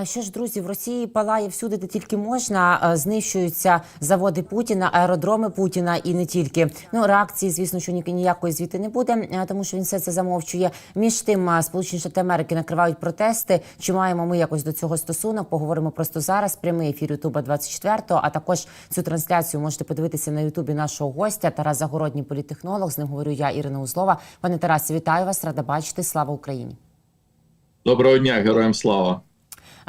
А Що ж, друзі, в Росії палає всюди, де тільки можна. Знищуються заводи Путіна, аеродроми Путіна і не тільки. Ну реакції, звісно, що ні- ніякої звідти не буде, тому що він все це замовчує. Між тим, Сполучені Штати Америки накривають протести. Чи маємо ми якось до цього стосунок? Поговоримо просто зараз. Прямий ефір Ютуба 24 А також цю трансляцію можете подивитися на Ютубі нашого гостя Тарас Загородній політтехнолог. З ним говорю я, Ірина Узлова. Пане Тарасе, вітаю вас, рада бачити. Слава Україні. Доброго дня, героям слава.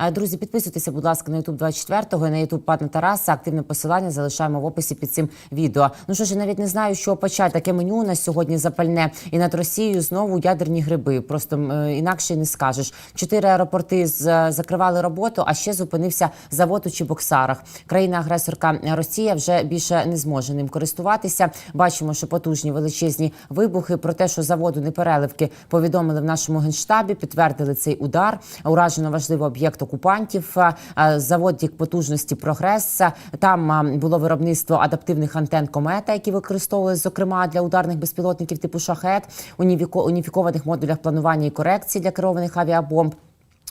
Е, Друзі, підписуйтеся, будь ласка, на YouTube 24 і на YouTube пана Тараса. Активне посилання залишаємо в описі під цим відео. Ну що ж, я навіть не знаю, що почати. Таке меню у нас сьогодні запальне. І над Росією знову ядерні гриби. Просто е, інакше не скажеш. Чотири аеропорти з- закривали роботу, а ще зупинився завод у Чебоксарах. Країна-агресорка Росія вже більше не зможе ним користуватися. Бачимо, що потужні величезні вибухи. Про те, що заводу непереливки повідомили в нашому генштабі, підтвердили цей удар. Уражено важливий об'єкт окупантів. А, а, Завод як потужності прогрес. Там було виробництво адаптивних антен комета, які використовували зокрема для ударних безпілотників типу шахет, уніфіко- уніфікованих модулях планування і корекції для керованих авіабомб.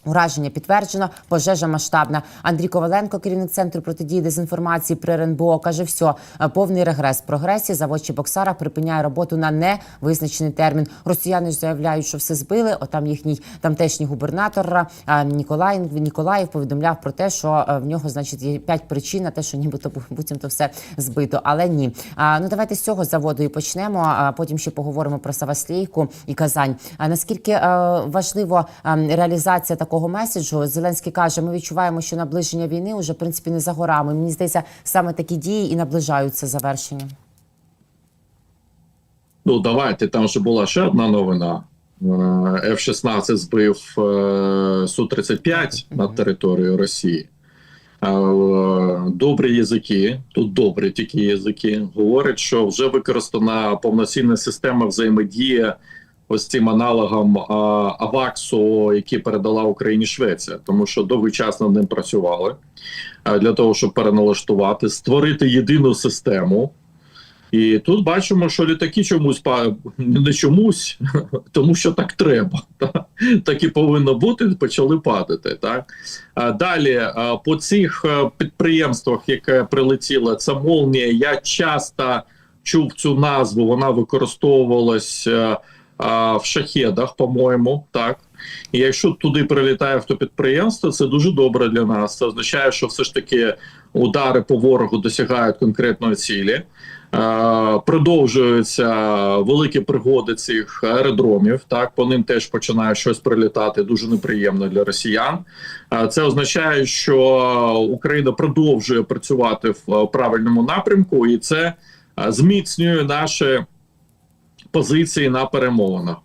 Ураження підтверджено, пожежа масштабна. Андрій Коваленко, керівник центру протидії дезінформації при РНБО, каже: все, е, повний регрес в прогресі. Завод Чебоксара припиняє роботу на невизначений термін. Росіяни ж заявляють, що все збили. Отам їхній тамтешній губернатор е, Ніколай Ніколаєв повідомляв про те, що е, в нього значить є п'ять причин на те, що нібито бу- буцімто все збито. Але ні. Ну давайте з цього заводу і почнемо. А потім ще поговоримо про Саваслійку і Казань. А наскільки важливо е, реалізація такого меседжу? Зеленський каже: ми відчуваємо, що наближення війни вже в принципі не за горами. Мені здається, саме такі дії і наближаються завершенням. Ну давайте там же була ще одна новина. Е, F-16 збив е, Су-35 на територію Росії. Е, Добрі язики, тут добрі тільки язики, говорять, що вже використана повноцінна система взаємодії ось цим аналогом е, Аваксу, який передала Україні Швеція, тому що довгий час над ним працювали е, для того, щоб переналаштувати, створити єдину систему. І тут бачимо, що літаки чомусь не чомусь, тому що так треба. та. Так і повинно бути, почали падати. Так а далі по цих е, підприємствах, яке прилетіло, це молнія. Я часто чув цю назву. Вона використовувалась е, а, в шахедах, по-моєму, так. І якщо туди прилітає автопідприємство, це дуже добре для нас. Це означає, що все ж таки удари по ворогу досягають конкретної цілі. Продовжуються великі пригоди цих аеродромів. Так по ним теж починає щось прилітати. Дуже неприємно для росіян. Це означає, що Україна продовжує працювати в правильному напрямку, і це зміцнює наші позиції на перемовинах.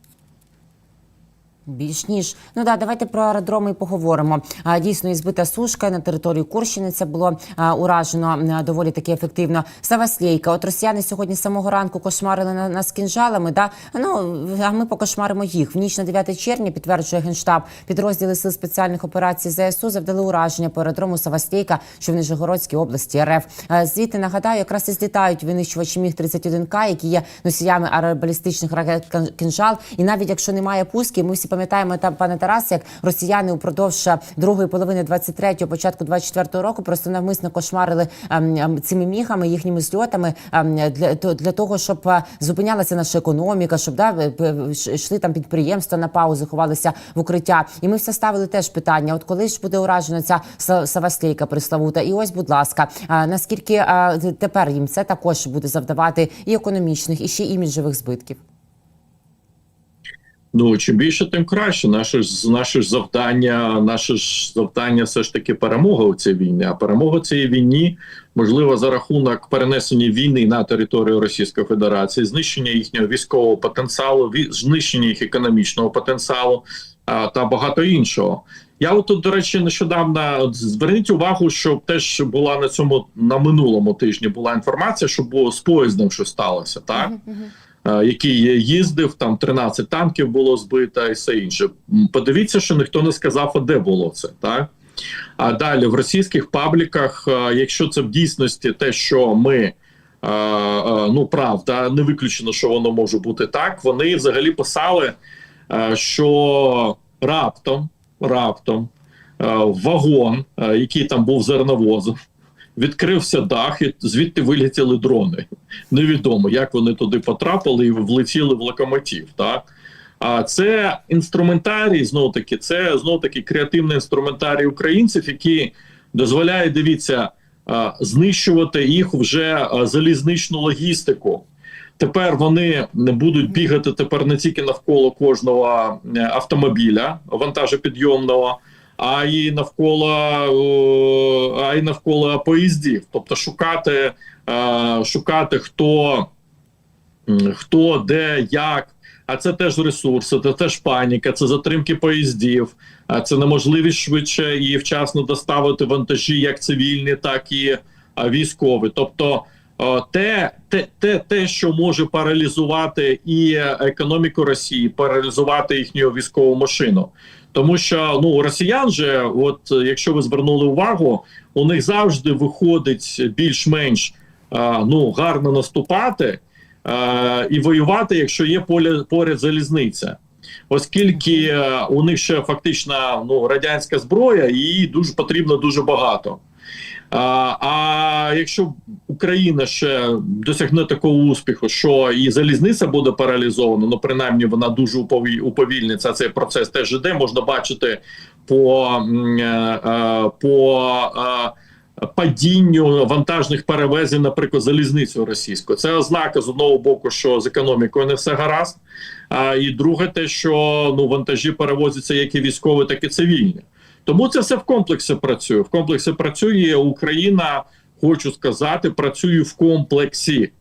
Більш ніж ну да, давайте про аеродроми і поговоримо. А, дійсно, і збита сушка на території Курщини. Це було а, уражено а, доволі таки ефективно. Саваслійка. От росіяни сьогодні з самого ранку кошмарили на, нас кінжалами. Да? Ну а ми покошмаримо їх. В ніч на 9 червня підтверджує генштаб. Підрозділи сил спеціальних операцій ЗСУ завдали ураження по аеродрому Саваслійка, що в Нижегородській області РФ. А, звідти нагадаю, якраз і злітають винищувачі міг 31 к які є носіями аеробалістичних ракет кінжал. І навіть якщо немає пусків, ми всі пам'ятаємо там, пане Тарас, як росіяни упродовж е, другої половини 23-го, початку 24-го року просто навмисно кошмарили ем, ем, цими міхами, їхніми зльотами ем, для, для того, щоб е, зупинялася наша економіка, щоб да, е, йшли там підприємства на паузу, ховалися в укриття. І ми все ставили теж питання: от коли ж буде уражена ця Са- Саваслійка пресловута? І ось, будь ласка, наскільки тепер їм це також буде завдавати і економічних, і ще іміджевих збитків? Ну чим більше, тим краще. Наше ж наше ж завдання, наше ж завдання все ж таки перемога у цій війні. А перемога цієї війні можлива за рахунок перенесення війни на територію Російської Федерації, знищення їхнього військового потенціалу, знищення їх економічного потенціалу а, та багато іншого. Я от тут, до речі, нещодавно зверніть увагу, що теж була на цьому на минулому тижні була інформація, що було з поїздом, що сталося, так. Е, який їздив, там 13 танків було збито і все інше. Подивіться, що ніхто не сказав, а де було це, так? А далі в російських пабліках, е, якщо це в дійсності те, що ми. е, Ну, правда, не виключено, що воно може бути так. Вони взагалі писали, що раптом, раптом вагон, який там був зерновозом. Відкрився дах, і звідти вилетіли дрони. Невідомо, як вони туди потрапили і влетіли в локомотив. Так? А це інструментарій, знову таки, це знову таки креативний інструментарій українців, який дозволяє, дивіться, знищувати їх вже залізничну логістику. Тепер вони не будуть бігати тепер не тільки навколо кожного автомобіля вантажопідйомного, а й навколо а й навколо поїздів. Тобто шукати, е, шукати хто, хто, де, як. А це теж ресурси, це теж паніка, це затримки поїздів, а це неможливість швидше і вчасно доставити вантажі, як цивільні, так і військові. Тобто, те, те, те, те, що може паралізувати і економіку Росії, паралізувати їхню військову машину. Тому що ну росіян же, от якщо ви звернули увагу, у них завжди виходить більш-менш ну гарно наступати е, і воювати, якщо є поле поряд залізниця. Оскільки у них ще фактично ну радянська зброя, і її дуже потрібно дуже багато. А, якщо Україна ще досягне такого успіху, що і залізниця буде паралізована, ну принаймні вона дуже упові- уповільниться. Цей процес теж іде. Можна бачити по, е, е, по е, падінню вантажних перевезень, наприклад, залізницею російською. Це ознака з одного боку, що з економікою не все гаразд. А і друге, те, що ну вантажі перевозяться як і військові, так і цивільні. Тому це все в комплексі працює. В комплексі працює Україна, хочу сказати, працює в комплексі.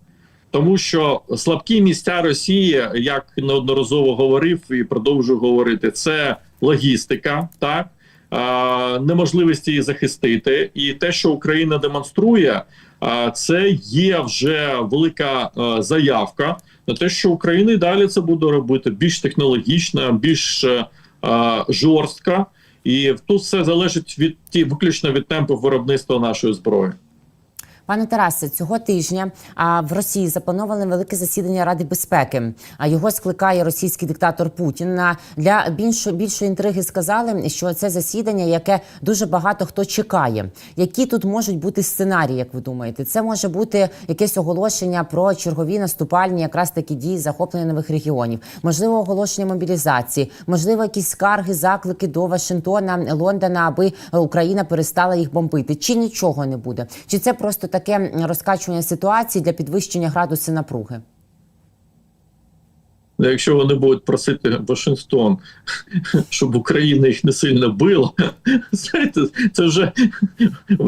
Тому що слабкі місця Росії, як неодноразово говорив і продовжую говорити, це логістика, так а, неможливість її захистити, і те, що Україна демонструє, а, це є вже велика а, заявка на те, що Україна і далі це буде робити більш технологічно, більш е, а, жорстко. І тут все залежить від ті виключно від темпу виробництва нашої зброї. Пане Тарасе, цього тижня в Росії заплановане велике засідання Ради безпеки. А його скликає російський диктатор Путін. Для більшої більшої інтриги сказали, що це засідання, яке дуже багато хто чекає. Які тут можуть бути сценарії, як ви думаєте? Це може бути якесь оголошення про чергові наступальні, якраз такі дії захоплення нових регіонів, можливо, оголошення мобілізації, можливо, якісь скарги, заклики до Вашингтона, Лондона, аби Україна перестала їх бомбити. Чи нічого не буде? Чи це просто таке розкачування ситуації для підвищення градусу напруги? Ну, Якщо вони будуть просити Вашингтон, щоб Україна їх не сильно била, знаєте, це вже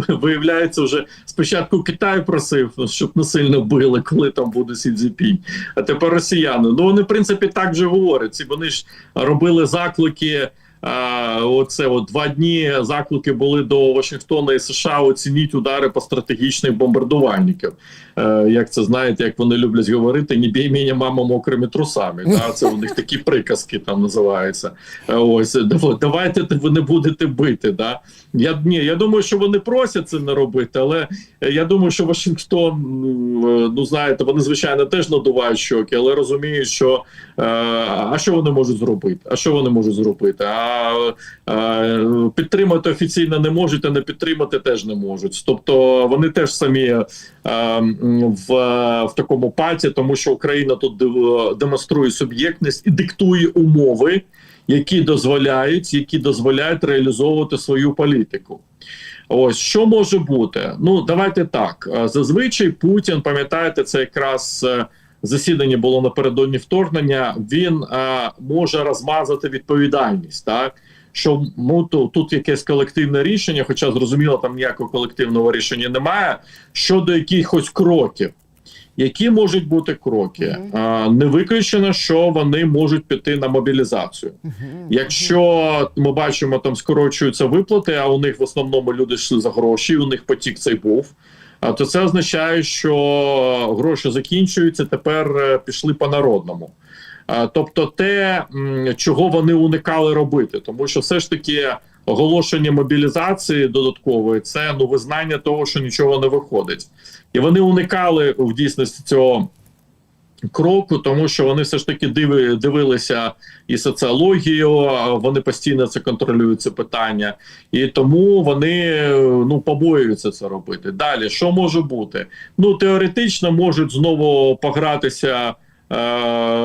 виявляється, вже спочатку Китай просив, щоб не сильно били, коли там буде Сі Цзіпінь. А тепер росіяни. Ну вони в принципі так вже говорять. Вони ж робили заклики. А, оце от два дні заклики були до Вашингтона і США. Оцініть удари по стратегічних бомбардувальників. Е, як це знаєте, як вони люблять говорити, не бій мене мама мокрими трусами. Да? Це у них такі приказки там називаються. Е, ось давайте ви не будете бити. Да? Я ні, я думаю, що вони просять це не робити, але е, я думаю, що Вашингтон, ну знаєте, вони звичайно теж надувають щоки, але розуміють, що а що вони можуть зробити? А що вони можуть зробити? А е, підтримати офіційно не можуть, а не підтримати теж не можуть. Тобто вони теж самі м, в, в такому паті, тому що Україна тут демонструє суб'єктність і диктує умови, які дозволяють, які дозволяють реалізовувати свою політику. Ось що може бути? Ну давайте так. Е, Зазвичай Путін, пам'ятаєте, це якраз е, засідання було напередодні вторгнення. Він е, може розмазати відповідальність, так що ну, тут, тут якесь колективне рішення, хоча зрозуміло, там ніякого колективного рішення немає щодо якихось кроків. Які можуть бути кроки? Мгм. А, не виключено, що вони можуть піти на мобілізацію. Якщо ми бачимо, там скорочуються виплати, а у них в основному люди йшли за гроші, у них потік цей був. А то це означає, що гроші закінчуються, тепер е, пішли по народному. А, Тобто, те, чого вони уникали робити, тому що все ж таки оголошення мобілізації додаткової це ну визнання того, що нічого не виходить, і вони уникали в дійсності цього кроку, тому що вони все ж таки диви, дивилися і соціологію, вони постійно це контролюють це питання, і тому вони е, ну побоюються це робити. Далі що може бути? Ну теоретично можуть знову погратися. Е,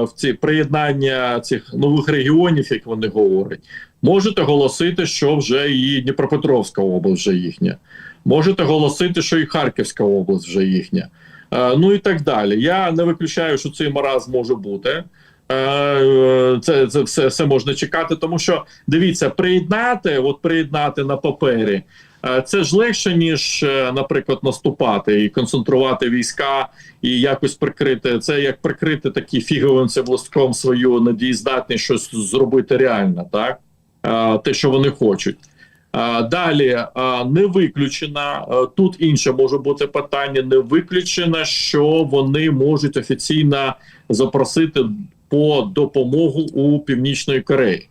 В ці приєднання цих нових регіонів, як вони говорять, можете оголосити, що вже і Дніпропетровська область вже їхня. Можете оголосити, що і Харківська область вже їхня. Е, ну і так далі. Я не виключаю, що цей маразм може бути. Е, Це, це все, все можна чекати, тому що дивіться, приєднати, от приєднати на папері. Е, Це ж легше, ніж, е, наприклад, наступати і концентрувати війська і якось прикрити. Це як прикрити такі фіговим цеблистком свою надієздатність щось зробити реально, так? Е, Те, що вони хочуть. Далі не виключено, тут інше може бути питання. Не виключено, що вони можуть офіційно запросити по допомогу у Північної Кореї.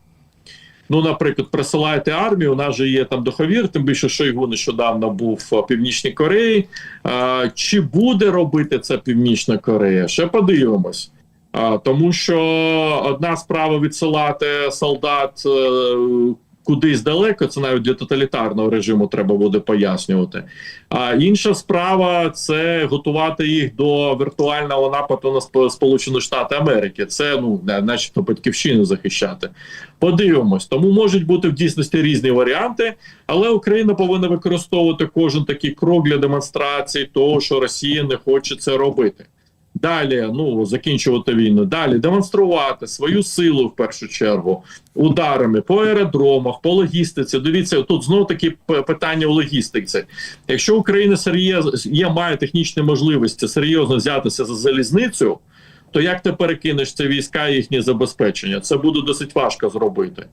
Ну, наприклад, присилаєте армію. У нас же є там договір, тим більше Шойгу нещодавно був в Північній Кореї. А, чи буде робити це Північна Корея? Ще подивимось. А, тому що одна справа відсилати солдат е, кудись далеко, це навіть для тоталітарного режиму треба буде пояснювати. А інша справа це готувати їх до віртуального нападу на Сп- Сполучені Штати Америки. Це ну начебто батьківщину захищати. Подивимось, тому можуть бути в дійсності різні варіанти, але Україна повинна використовувати кожен такий крок для демонстрації того, що Росія не хоче це робити. Далі ну закінчувати війну. Далі демонструвати свою силу в першу чергу ударами по аеродромах, по логістиці. Дивіться, тут знову таки питання у логістиці. Якщо Україна серйозно є, має технічні можливості серйозно взятися за залізницю, то як ти перекинеш це війська і їхнє забезпечення? Це буде досить важко зробити.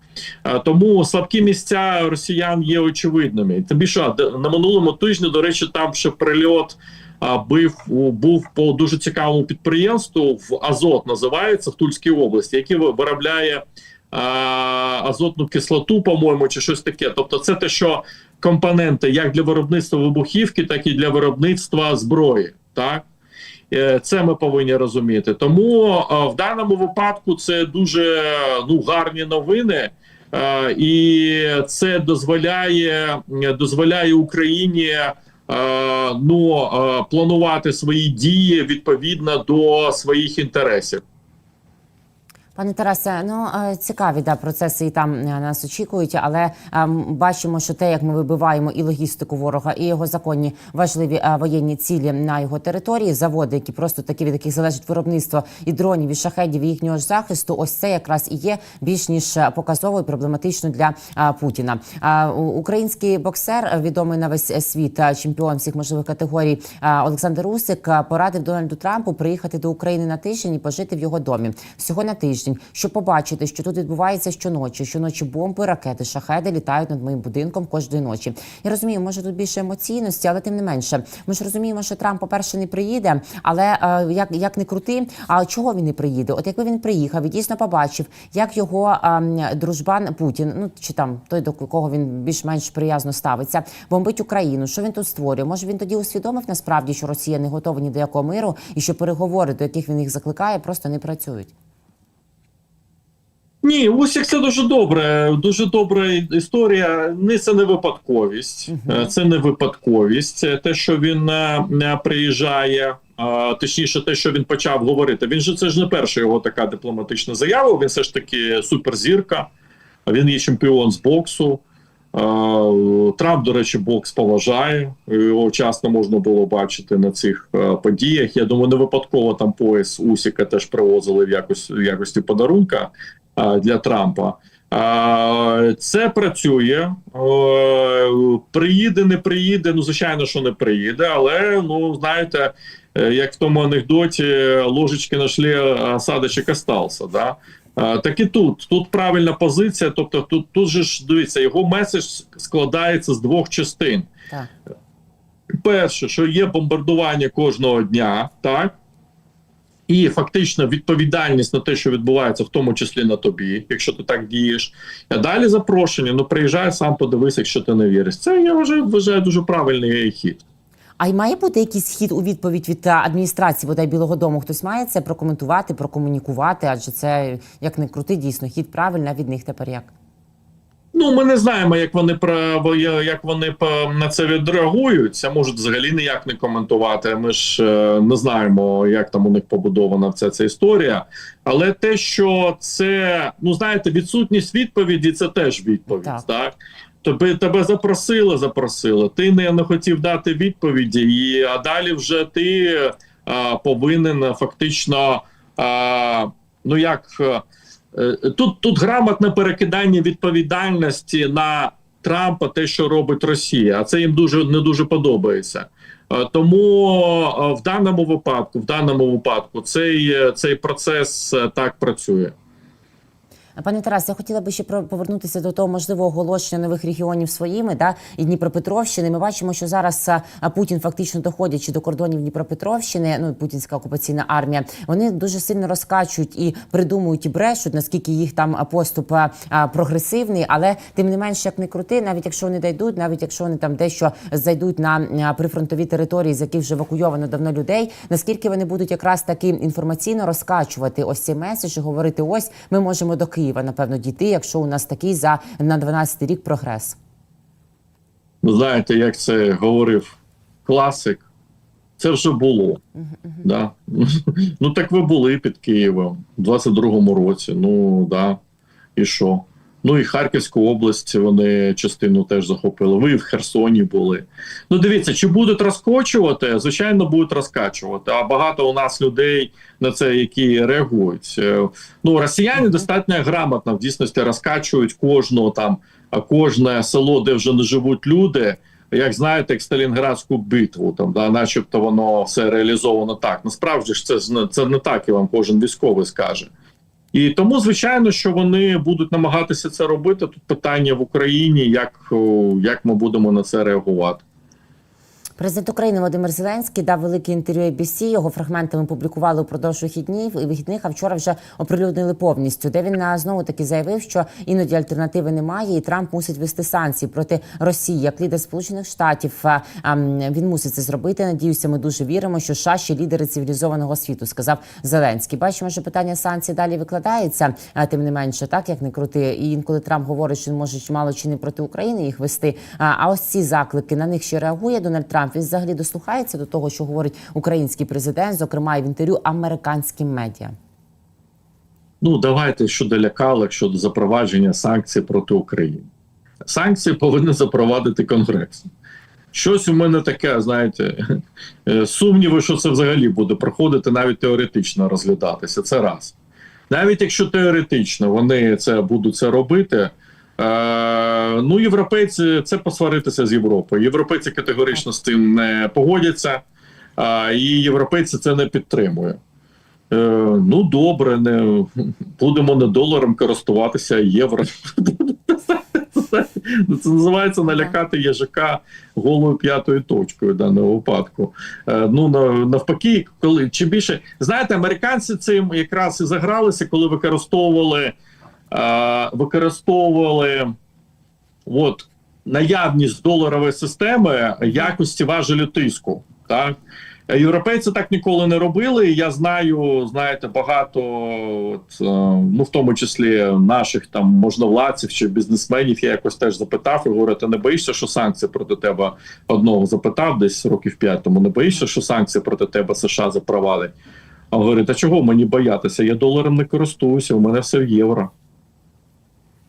Тому слабкі місця росіян є очевидними. Тим більше на минулому тижні, до речі, там ще прильот. Бив був по дуже цікавому підприємству в Азот називається в Тульській області, яке виробляє а, азотну кислоту, по-моєму, чи щось таке. Тобто, це те, що компоненти як для виробництва вибухівки, так і для виробництва зброї. Так Е, це ми повинні розуміти. Тому а, в даному випадку це дуже ну гарні новини. І це дозволяє дозволяє Україні ну е, планувати свої дії відповідно до своїх інтересів. Пане Тарасе, ну е, цікаві да процеси і там е, нас очікують, але е, бачимо, що те, як ми вибиваємо і логістику ворога, і його законні важливі воєнні цілі на його території, заводи, які просто такі від яких залежить виробництво і дронів, і шахедів, і їхнього ж захисту. Ось це якраз і є більш ніж показово і проблематично для Путіна. Український боксер, відомий на весь світ, чемпіон всіх можливих категорій Олександр Усик порадив Дональду Трампу приїхати до України на тиждень і пожити в його домі всього на тиждень, щоб побачити, що тут відбувається щоночі. Щоночі бомби, ракети, шахеди літають над моїм будинком кожної ночі. Я розумію, може тут більше емоційності, але тим не менше. Ми ж розуміємо, що Трамп, по-перше, не приїде, але е, як, як не крути, а чого він не приїде? От якби він приїхав і дійсно побачив, як його е, дружбан Путін, ну чи там той, до кого він більш-менш приязно ставиться, бомбить Україну. Що він тут створює? Може він тоді усвідомив насправді, що Росія не готова ні до якого миру, і що переговори, до яких він їх закликає, просто не працюють. Ні, Усік це дуже добре. Дуже добра історія. Не це не випадковість. Е, Це не випадковість. Це те, що він е, е, приїжджає. Точніше, те, що він почав говорити. Він же це ж не перша його така дипломатична заява. Він все ж таки суперзірка. Він є чемпіон з боксу. Трамп, до речі, бокс поважає. Його часто можна було бачити на цих подіях. Я думаю, не випадково там пояс Усіка теж привозили в якось в якості подарунка для Трампа. Е, Це працює. Е, Приїде, не приїде. Ну, звичайно, що не приїде, але ну знаєте, е, як в тому анекдоті ложечки нашли, а осадочок остався. Да? Е, Так і тут. Тут правильна позиція. Тобто, тут, тут же ж дивіться, його меседж складається з двох частин. Так. Перше, що є бомбардування кожного дня, так? І фактично відповідальність на те, що відбувається, в тому числі на тобі, якщо ти так дієш. А далі запрошення. Ну приїжджай сам подивись, якщо ти не віриш. Це я вважаю, вважаю дуже правильний хід. А й має бути якийсь хід у відповідь від е, адміністрації бодай Білого Дому? Хтось має це прокоментувати, прокомунікувати? Адже це як не крути, дійсно хід правильний, а від них тепер як? Ну, ми не знаємо, як вони про як вони на це відреагують. Це можуть взагалі ніяк не коментувати. Ми ж е, не знаємо, як там у них побудована вся ця історія. Але те, що це ну знаєте, відсутність відповіді, це теж відповідь. Так. Так, Тебе, тебе запросили, запросили. Ти не, не хотів дати відповіді, і а далі вже ти а, повинен фактично. А, ну як. Е, Тут, тут грамотне перекидання відповідальності на Трампа, те, що робить Росія, а це їм дуже не дуже подобається. Е, Тому е, в даному випадку, в даному випадку, цей, цей процес так працює. Пане Тарас, я хотіла би ще повернутися до того можливого оголошення нових регіонів своїми, да і Дніпропетровщини. Ми бачимо, що зараз Путін, фактично доходячи до кордонів Дніпропетровщини, ну путінська окупаційна армія, вони дуже сильно розкачують і придумують і брешуть, наскільки їх там поступ прогресивний, але тим не менш, як не крути, навіть якщо вони дійдуть, навіть якщо вони там дещо зайдуть на прифронтові території, з яких вже евакуйовано давно людей, наскільки вони будуть якраз таки інформаційно розкачувати ось цей меседж і говорити: ось ми можемо до Києва, напевно, дійти, якщо у нас такий за на 12 рік прогрес. Ви знаєте, як це говорив класик, це вже було. Да? Ну так ви були під Києвом у 22-му році. Ну да. І що? Ну і Харківську область вони частину теж захопили. Ви в Херсоні були. Ну дивіться, чи будуть розкочувати? Звичайно, будуть розкачувати. А багато у нас людей на це, які реагують. Е, Ну росіяни достатньо грамотно в дійсності розкачують кожного там, кожне село, де вже не живуть люди. Як знаєте, як Сталінградську битву, там да, начебто воно все реалізовано так. Насправді ж це це не так, і вам кожен військовий скаже. І тому, звичайно, що вони будуть намагатися це робити. Тут питання в Україні, як, як ми будемо на це реагувати. Президент України Володимир Зеленський дав велике інтерв'ю ABC, Його фрагменти ми публікували упродовж вихіднів і вихідних. А вчора вже оприлюднили повністю. Де він знову таки заявив, що іноді альтернативи немає, і Трамп мусить вести санкції проти Росії. Як лідер Сполучених Штатів він мусить це зробити. Надіюся, ми дуже віримо, що США ще лідери цивілізованого світу, сказав Зеленський. Бачимо, що питання санкцій далі викладається. Тим не менше, так як не крути. І інколи Трамп говорить, що він може мало чи не проти України їх вести. А ось ці заклики на них ще реагує Дональд Трамп. Він взагалі дослухається до того, що говорить український президент, зокрема і в інтерв'ю американським медіа. Ну давайте щодо лякалок, щодо запровадження санкцій проти України. Санкції повинен запровадити Конгрес. Щось у мене таке, знаєте, е, сумніви, що це взагалі буде проходити, навіть теоретично розглядатися. Це раз. Навіть якщо теоретично вони це будуть це робити. Е, ну, європейці це посваритися з Європою. Європейці категорично з цим не погодяться, е, і європейці це не підтримують. Е, ну, добре, не будемо не доларом користуватися євро. Це називається налякати їжака голою п'ятою точкою в даному випадку. Е, ну навпаки, коли чим більше знаєте, американці цим якраз і загралися, коли використовували використовували от наявність доларової системи якості важелю тиску. Так Е, Європейці так ніколи не робили. Я знаю, знаєте, багато, от, е, ну в тому числі наших там можновладців чи бізнесменів. Я якось теж запитав і говорю, ти не боїшся, що санкції проти тебе одного запитав десь років п'ять тому. Не боїшся, що санкції проти тебе США запровадить? А говорить, а чого мені боятися? Я доларом не користуюся, у мене все в євро.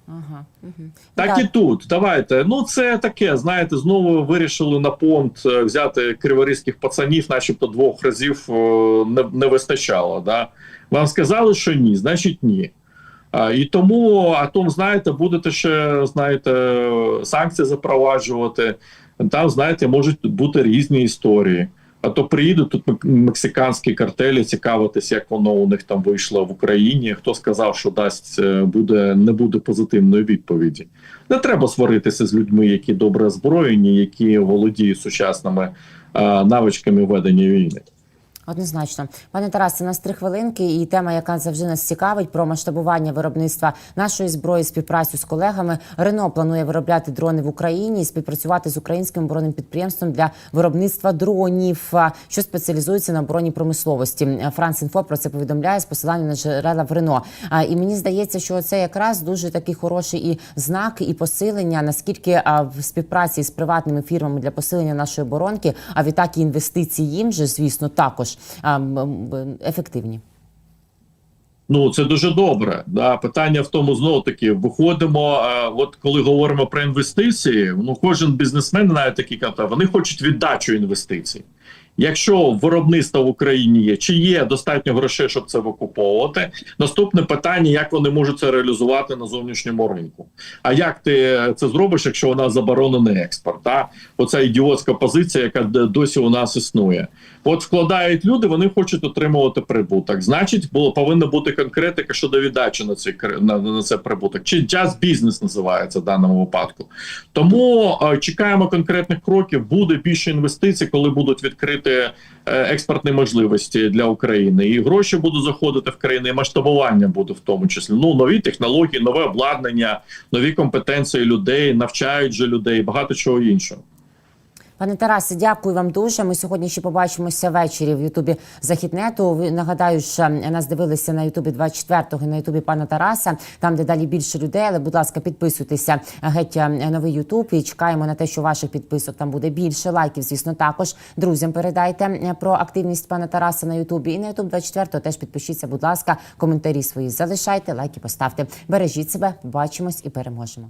Ага. Угу. Так і тут. Давайте. Ну це таке. Знаєте, знову вирішили на понт е, взяти криворізьких пацанів, начебто двох разів е, не, не вистачало. Да? Вам сказали, що ні, значить ні. А, і тому, а тому, знаєте, будете ще знаєте, санкції запроваджувати. Там, знаєте, можуть бути різні історії. А то приїдуть тут мексиканські картелі цікавитись, як воно у них там вийшло в Україні. Хто сказав, що дасть е, буде не буде позитивної відповіді. Не треба сваритися з людьми, які добре озброєні, які володіють сучасними е, навичками ведення війни. Однозначно, пане Тарасе, нас три хвилинки, і тема, яка завжди нас цікавить, про масштабування виробництва нашої зброї, співпрацю з колегами. Рено планує виробляти дрони в Україні і співпрацювати з українським оборонним підприємством для виробництва дронів, що спеціалізується на оборонній промисловості. Франс.Інфо про це повідомляє з посиланням на джерела в Рено. І мені здається, що це якраз дуже такий хороший і знак, і посилення, наскільки в співпраці з приватними фірмами для посилення нашої оборонки, а відтак і інвестиції їм же, звісно, також ефективні. Ну, це дуже добре. Да. Питання в тому знову таки виходимо. е, от коли говоримо про інвестиції, ну кожен бізнесмен, навіть такі ката, вони хочуть віддачу інвестицій. Якщо виробництво в Україні є, чи є достатньо грошей, щоб це викуповувати? Наступне питання: як вони можуть це реалізувати на зовнішньому ринку? А як ти це зробиш, якщо у нас заборонений експорт? Та оця ідіотська позиція, яка досі у нас існує. От вкладають люди, вони хочуть отримувати прибуток. Значить, було повинна бути конкретика щодо віддачі на цей на, на це прибуток. Чи джаз бізнес називається в даному випадку. Тому е, чекаємо конкретних кроків. Буде більше інвестицій, коли будуть відкриті е, експортні можливості для України, і гроші будуть заходити в країни, і масштабування буде в тому числі. Ну нові технології, нове обладнання, нові компетенції людей, навчають же людей, багато чого іншого. Пане Тарасе, дякую вам дуже. Ми сьогодні ще побачимося ввечері в Ютубі Західнету. Ви нагадаю, що нас дивилися на Ютубі 24-го і на Ютубі пана Тараса, там де далі більше людей. Але, будь ласка, підписуйтеся геть е, новий Ютуб і чекаємо на те, що ваших підписок там буде більше. Лайків, звісно, також друзям передайте е, про активність пана Тараса на Ютубі. І на Ютуб 24-го теж підпишіться, будь ласка, коментарі свої залишайте, лайки поставте. Бережіть себе, побачимось і переможемо.